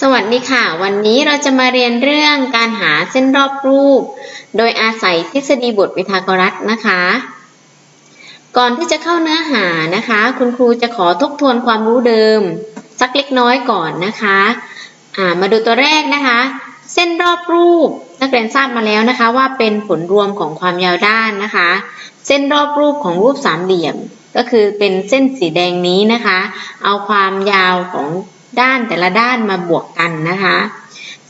สวัสดีค่ะ วันนี้เราจะมาเรียนเรื่องการหาเส้นรอบรูป โดยอาศัยทฤษฎีบทวิทากรัสนะคะ ก่อนที่จะเข้าเนื้อหานะคะ คุณครูจะขอทบทวนความรู้เดิม สักเล็กน้อยก่อนนะคะะมาดูตัวแรกนะคะ เส้นรอบรูปนักเรียนทราบมาแล้วนะคะ ว่าเป็นผลรวมของความยาวด้านนะคะ เส้นรอบรูปของรูปสามเหลี่ยม ก็คือเป็นเส้นสีแดงนี้นะคะ เอาความยาวของ ด้านแต่ละด้านมาบวกกันนะคะ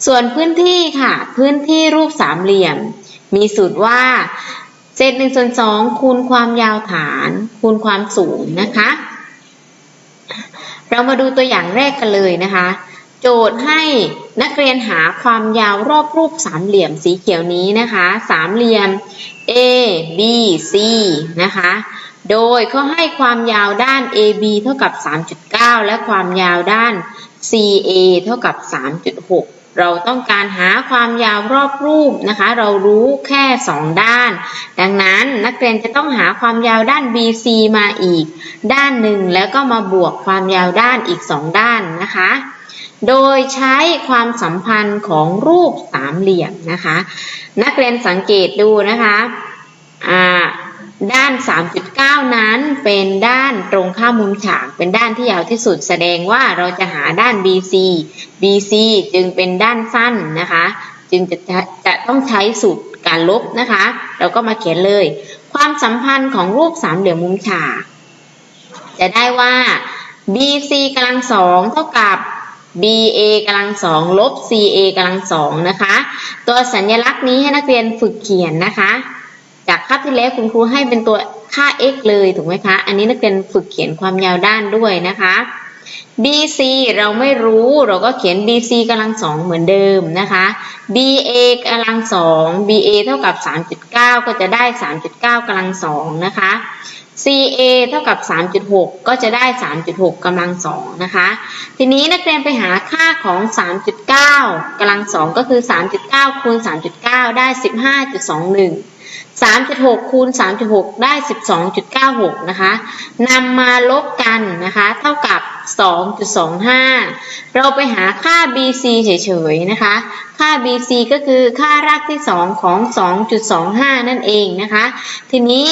ส่วนพื้นที่ค่ะ พื้นที่รูปสามเหลี่ยม มีสูตรว่าเศษหนึ่งส่วนสองคูณความยาวฐาน คูณความสูงนะคะ เรามาดูตัวอย่างแรกกันเลยนะคะ โจทย์ให้นักเรียนหาความยาวรอบรูปสามเหลี่ยมสีเขียวนี้นะคะ สามเหลี่ยม A B C นะคะ โดยเขาให้ความยาวด้าน AB เท่ากับ 3.9 และความยาวด้าน CA เท่ากับ 3.6 เราต้องการหาความยาวรอบรูปนะคะ เรารู้แค่ 2 ด้าน ดังนั้นนักเรียนจะต้องหาความยาวด้าน BC มาอีก ด้านหนึ่งแล้วก็มาบวกความยาวด้านอีก 2 ด้านนะคะ โดยใช้ความสัมพันธ์ของรูปสามเหลี่ยมนะคะ นักเรียนสังเกตดูนะคะอ่า ด้าน 3.9 นั้นเป็นด้านตรงข้ามมุมฉาก เป็นด้านที่ยาวที่สุด แสดงว่าเราจะหาด้าน BC BC จึงเป็นด้านสั้นนะคะ จึงจะจะต้องใช้สูตรการลบนะคะ เราก็มาเขียนเลย ความสัมพันธ์ของรูปสามเหลี่ยมมุมฉาก จะได้ว่า BC กำลังสองเท่ากับ BA กำลังสองลบ CA กำลังสองนะคะ ตัวสัญลักษณ์นี้ให้นักเรียนฝึกเขียนนะคะ จากคาบที่แล้วคุณครูให้เป็นตัวค่า x เลยถูกไหมคะ อันนี้นักเรียนฝึกเขียนความยาวด้านด้วยนะคะ BC เราไม่รู้เราก็เขียน BC กำลังสองเหมือนเดิมนะคะ BA กำลังสอง BA เท่ากับ 3.9 ก็จะได้ 3.9กำลังสองนะคะ CA เท่ากับ 3.6 ก็จะได้ 3.6กำลังสองนะคะ ทีนี้นักเรียนไปหาค่าของ 3.9กำลังสองก็คือ 3.9 คูณ 3.9 ได้ 15.21 3.6คูณ3.6 ได้ 12.96 นะคะนำมาลบกันนะคะ เท่ากับ 2.25 เราไปหาค่า BC เฉยๆนะคะ ค่า BC ก็คือค่ารากที่ 2 ของ 2.25 นั่นเองนะคะ ทีนี้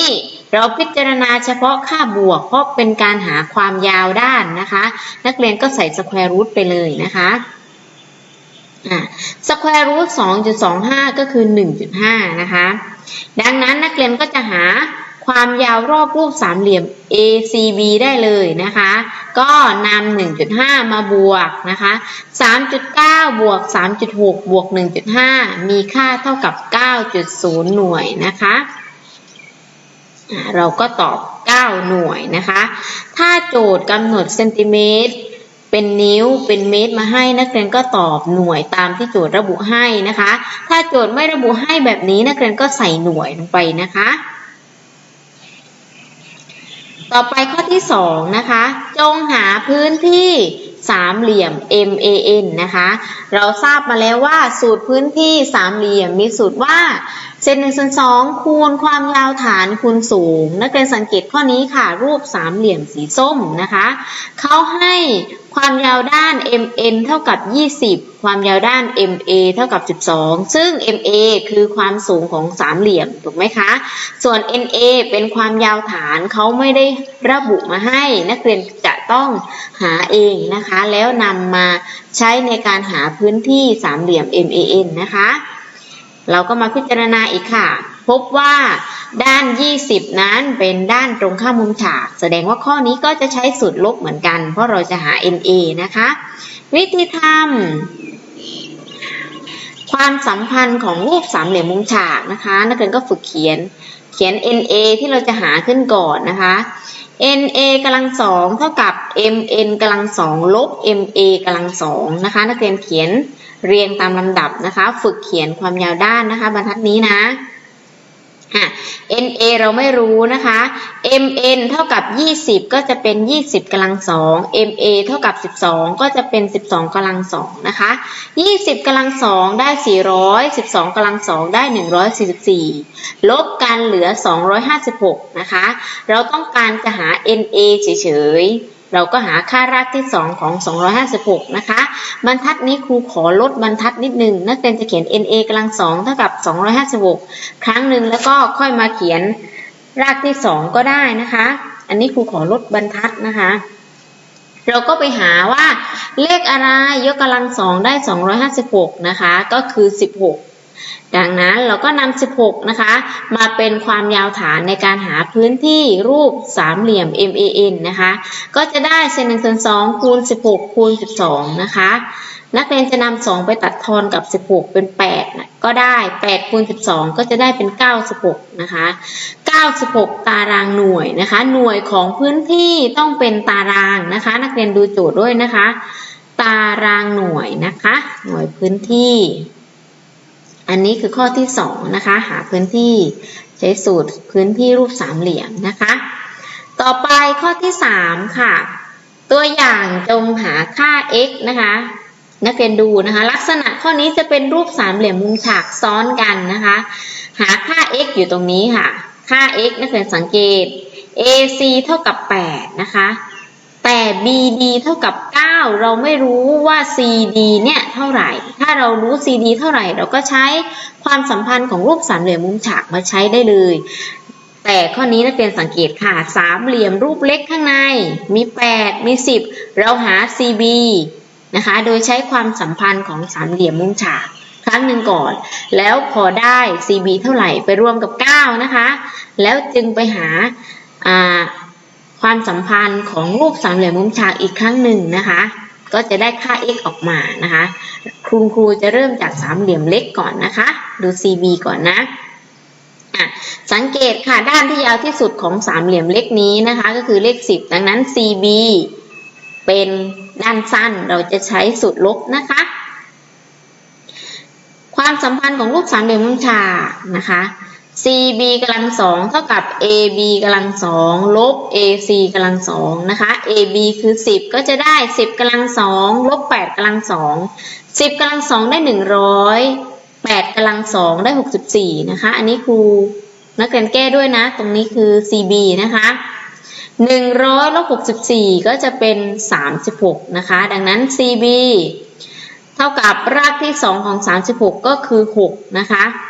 เราพิจารณาเฉพาะค่าบวก เพราะเป็นการหาความยาวด้านนะคะ นักเรียนก็ใส่สแควร์รูทไปเลยนะคะสแควร์รูท2.25 ก็คือ 1.5 นะคะ ดังนั้นนักเรียนก็จะหาความยาวรอบรูปสามเหลี่ยม ACB ได้เลยนะคะ ก็นำ1.5 มาบวกนะคะ 3.9 บวก 3.6 บวก 1.5 มีค่าเท่ากับ 9.0 หน่วยนะคะ เราก็ตอบ 9 หน่วยนะคะ ถ้าโจทย์กำหนดเซนติเมตร เป็นนิ้วเป็นเมตรมาให้นักเรียนก็ตอบหน่วยตามที่โจทย์ระบุให้นะคะ ถ้าโจทย์ไม่ระบุให้แบบนี้นักเรียนก็ใส่หน่วยลงไปนะคะ ต่อไปข้อที่2นะคะ จงหาพื้นที่สามเหลี่ยม MAN นะคะ เราทราบมาแล้วว่าสูตรพื้นที่สามเหลี่ยมมีสูตรว่า เศษหนึ่งส่วนสองคูณความยาวฐานคูณสูง นักเรียนสังเกตข้อนี้ค่ะ รูปสามเหลี่ยมสีส้มนะคะเขาให้ความยาวด้าน MN เท่ากับ 20 ความยาวด้าน MA เท่ากับ 12 ซึ่ง MA คือความสูงของสามเหลี่ยม ถูกไหมคะ ส่วน NA เป็นความยาวฐานเขาไม่ได้ระบุมาให้ นักเรียนจะต้องหาเองนะคะ แล้วนำมาใช้ในการหาพื้นที่สามเหลี่ยม MAN นะคะ เราก็มาพิจารณาอีกค่ะ พบว่าด้าน 20 นั้นเป็นด้านตรงข้ามมุมฉาก แสดงว่าข้อนี้ก็จะใช้สูตรลบเหมือนกัน เพราะเราจะหา NA นะคะ วิธีทำความสัมพันธ์ของรูปสามเหลี่ยมมุมฉากนะคะ นักเรียนก็ฝึกเขียนเขียน NA ที่เราจะหาขึ้นก่อนนะคะ NA กำลังสองเท่ากับ MN กำลังสองลบ MA กำลังสองนะคะ นักเรียนเขียนเรียงตามลำดับนะคะ ฝึกเขียนความยาวด้านนะคะ บรรทัดนี้นะ NA เราไม่รู้นะคะ MN เท่ากับ 20 ก็จะเป็น 20กำลังสอง MA เท่ากับ 12 ก็จะเป็น 12กำลังสองนะคะ 20กำลังสองได้ 400 12กำลังสองได้ 144 ลบกันเหลือ 256 นะคะ เราต้องการจะหา NA เฉยๆ เราก็หาค่ารากที่ 2 ของ 256 นะคะ บรรทัดนี้ครูขอลดบรรทัดนิดนึง นักเรียนจะเขียน NA กำลังสองเท่ากับ 256 ครั้งหนึ่งแล้วก็ค่อยมาเขียนรากที่ 2 ก็ได้นะคะ อันนี้ครูขอลดบรรทัดนะคะ เราก็ไปหาว่าเลขอะไรยกกำลังสองได้ 256 นะคะ ก็คือ 16 ดังนั้นเราก็นำ 16 นะคะ มาเป็นความยาวฐานในการหาพื้นที่รูปสามเหลี่ยม MAN นะคะ ก็จะได้เศษ1ส่วน2คูณ 16 คูณ 12 นะคะ นักเรียนจะนำ 2 ไปตัดทอนกับ 16 เป็น8นะก็ได้ 8 คูณ 12 ก็จะได้เป็น 96 นะคะ 96 ตารางหน่วยนะคะ หน่วยของพื้นที่ต้องเป็นตารางนะคะ นักเรียนดูโจทย์ด้วยนะคะ ตารางหน่วยนะคะ หน่วยพื้นที่ อันนี้คือข้อที่2นะคะ หาพื้นที่ใช้สูตรพื้นที่รูปสามเหลี่ยมนะคะ ต่อไปข้อที่ 3 ค่ะ ตัวอย่างจงหาค่า x นะคะ นักเรียนดูนะคะ ลักษณะข้อนี้จะเป็นรูปสามเหลี่ยมมุมฉากซ้อนกันนะคะ หาค่า x อยู่ตรงนี้ค่ะ ค่า x นักเรียนสังเกต ac เท่ากับ 8 นะคะ แต่ bd เท่ากับ 9 เราไม่รู้ว่า cd เนี่ยเท่าไหร่ ถ้าเรารู้ cd เท่าไหร่ เราก็ใช้ความสัมพันธ์ของรูปสามเหลี่ยมมุมฉากมาใช้ได้เลย แต่ข้อนี้นักเรียนสังเกตค่ะ สามเหลี่ยมรูปเล็กข้างใน มี 8 มี 10 เราหา cb นะคะ โดยใช้ความสัมพันธ์ของสามเหลี่ยมมุมฉากครั้งหนึ่งก่อน แล้วพอได้ cb เท่าไหร่ไปรวมกับ 9 นะคะ แล้วจึงไปหาอ่า ความสัมพันธ์ของรูปสามเหลี่ยมมุมฉากอีกครั้งหนึ่งนะคะ ก็จะได้ค่า x ออกมานะคะคุณครูจะเริ่มจากสามเหลี่ยมเล็กก่อนนะคะ ดู cb ก่อนนะสังเกตค่ะด้านที่ยาวที่สุดของสามเหลี่ยมเล็กนี้นะคะ ก็คือเลข 10 ดังนั้น cb เป็นด้านสั้นเราจะใช้สูตรลบนะคะ ความสัมพันธ์ของรูปสามเหลี่ยมมุมฉากนะคะ cb กำลังสองเท่ากับ ab กำลังสองลบ ac กำลังสองนะคะ ab คือ 10 ก็จะได้ 10กำลังสองลบ8กำลังสอง10กำลังสองได้ 100 8กำลังสองได้ 64 นะคะ อันนี้ครูนักเรียนแก้ด้วยนะ ตรงนี้คือ cb นะคะ100ลบ64 ก็จะเป็น 36 นะคะ ดังนั้น cb เท่ากับรากที่ 2 ของ 36 ก็คือ 6 นะคะอะ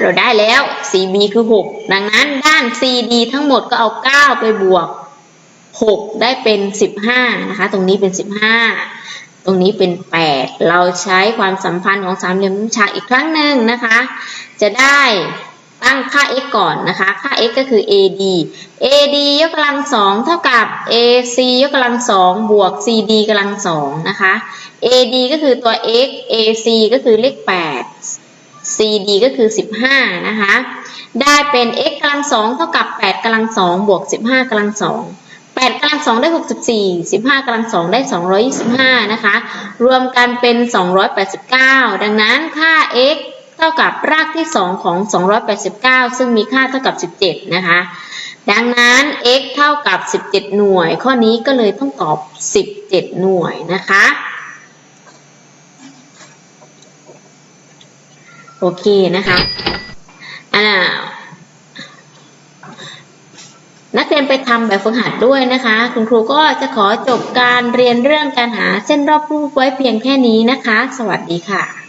เราได้แล้ว cb คือ 6 ดังนั้นด้าน cd ทั้งหมดก็เอา 9 ไปบวก 6 ได้เป็น 15 นะคะ ตรงนี้เป็น 15 ตรงนี้เป็น 8 เราใช้ความสัมพันธ์ของสามเหลี่ยมมุมฉากอีกครั้งหนึ่งนะคะ จะได้ตั้งค่า x ก่อนนะคะ ค่า x ก็คือ ad ad ยกกำลังสองเท่ากับ ac ยกกำลังสองบวก cd กำลังสองนะคะ ad ก็คือตัว x ac ก็คือเลข8 cd ก็คือ 15 นะคะ ได้เป็น x กำลังสองเท่ากับ8กำลังสองบวก 15กำลังสอง8กำลังสองได้ 64 15กำลังสองได้ 225 นะคะ รวมกันเป็น 289 ดังนั้นค่า x เท่ากับรากที่ 2 ของ 289 ซึ่งมีค่าเท่ากับ 17 นะคะ ดังนั้น x เท่ากับ 17 หน่วย ข้อนี้ก็เลยต้องตอบ 17 หน่วยนะคะ โอเคนะคะอ่านักเรียนไปทำแบบฝึกหัดด้วยนะคะ คุณครูก็จะขอจบการเรียนเรื่องการหาเส้นรอบรูปไว้เพียงแค่นี้นะคะ สวัสดีค่ะ